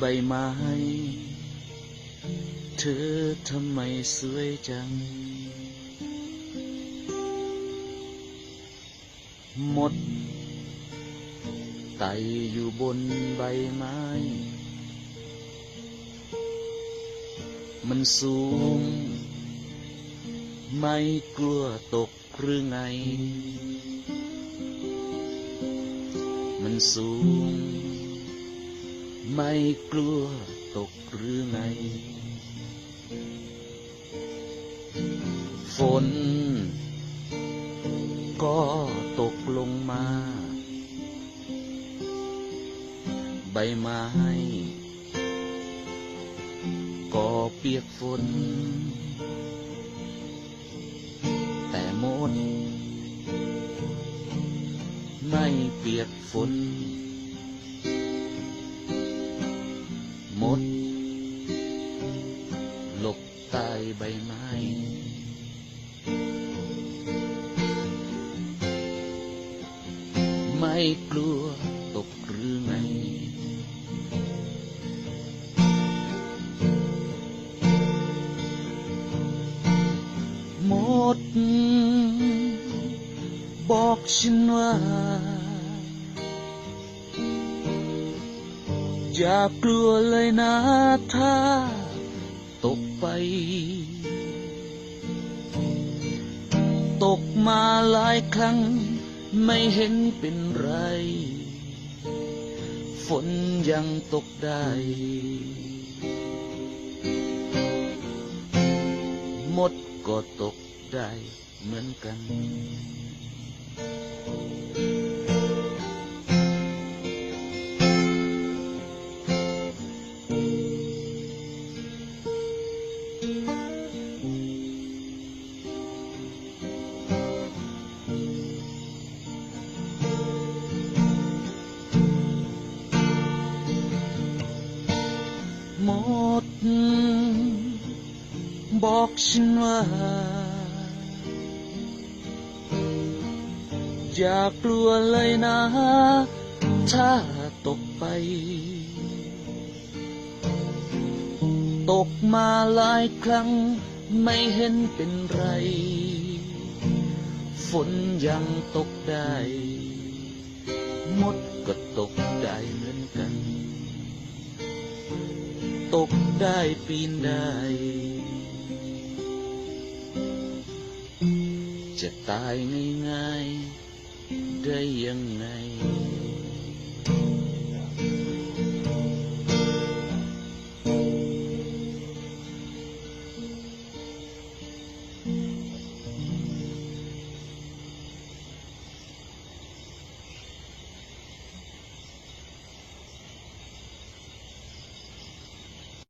ใบไม้ เธอทำไมสวยจัง หมด ไตอยู่บนใบไม้ มันสูง ไม่กลัวตกหรือไง มันสูง ไม่กลัวตกหรือไง ฝน ก็ตกลงมา ใบไม้ก็เปียกฝน แต่มด ไม่เปียกฝน ด หลบใต้ใบไม้ ไม่กลัวตกหรือไง หมด บอกฉันว่า อย่ากลัวเลยนะถ้าตกไป ตกมาหลายครั้งไม่เห็นเป็นไร ฝนยังตกได้ หมดก็ตกได้เหมือนกัน หมด บอกฉันว่า อย่ากลัวเลยนะ ถ้าตกไป ตกมาหลายครั้งไม่เห็นเป็นไร ฝนยังตกได้ มดก็ตกได้เหมือนกัน ตกได้ปีนได้ จะตายง่ายๆ ได้ยังไง